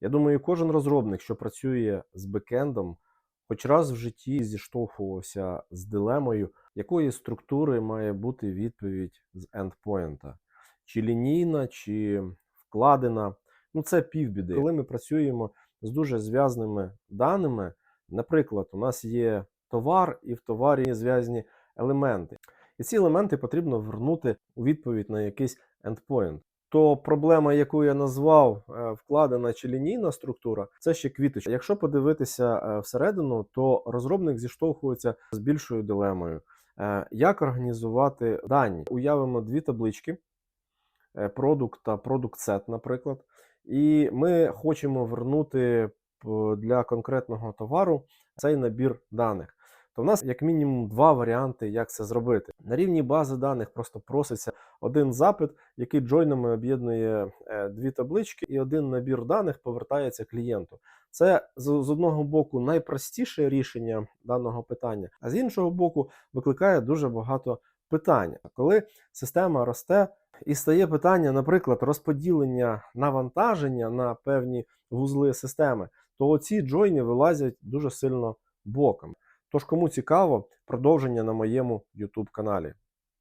Я думаю, кожен розробник, що працює з бекендом, хоч раз в житті зіштовхувався з дилемою, якої структури має бути відповідь з ендпоінта. Чи лінійна, чи вкладена. Ну, це півбіди. Коли ми працюємо з дуже зв'язними даними, наприклад, у нас є товар, і в товарі є зв'язні елементи. І ці елементи потрібно вернути у відповідь на якийсь endpoint. То проблема, яку я назвав е, вкладена чи лінійна структура, це ще квіточка. Якщо подивитися е, всередину, то розробник зіштовхується з більшою дилемою. Е, Як організувати дані? Уявимо дві таблички: продукт та продукт сет, наприклад. І ми хочемо вернути для конкретного товару цей набір даних. То в нас як мінімум два варіанти, як це зробити. На рівні бази даних просто проситься один запит, який джойнами об'єднує е, дві таблички, і один набір даних повертається клієнту. Це з, одного боку найпростіше рішення даного питання, а з іншого боку, викликає дуже багато питань. Коли система росте і стає питання, наприклад, розподілення навантаження на певні вузли системи, то оці джойни вилазять дуже сильно боком. Тож, кому цікаво, продовження на моєму YouTube каналі.